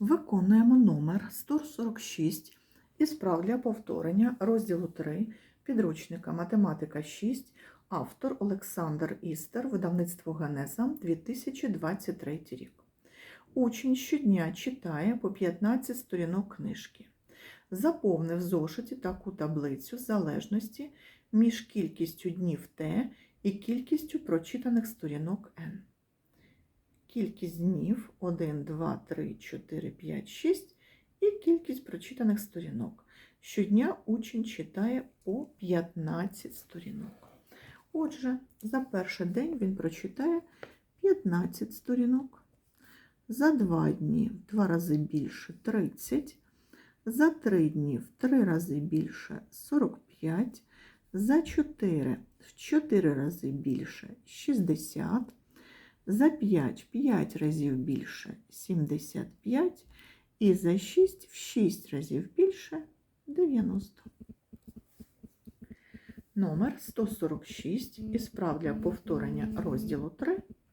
Виконуємо номер 146 із прав для повторення розділу 3 підручника Математика 6, автор Олександр Істер, видавництво Генеза 2023 рік. Учень щодня читає по 15 сторінок книжки. Заповни в зошиті таку таблицю залежності між кількістю днів Т і кількістю прочитаних сторінок Н. Кількість днів 1, 2, 3, 4, 5, 6 і кількість прочитаних сторінок. Щодня учень читає по 15 сторінок. Отже, за перший день він прочитає 15 сторінок. За два дні в два рази більше 30, за три дні в три рази більше 45, за 4 в 4 рази більше 60, за 5 в 5 разів більше 75 і за 6 в 6 разів більше 90. Номер 146 із прав для повторення розділу 3 виконано.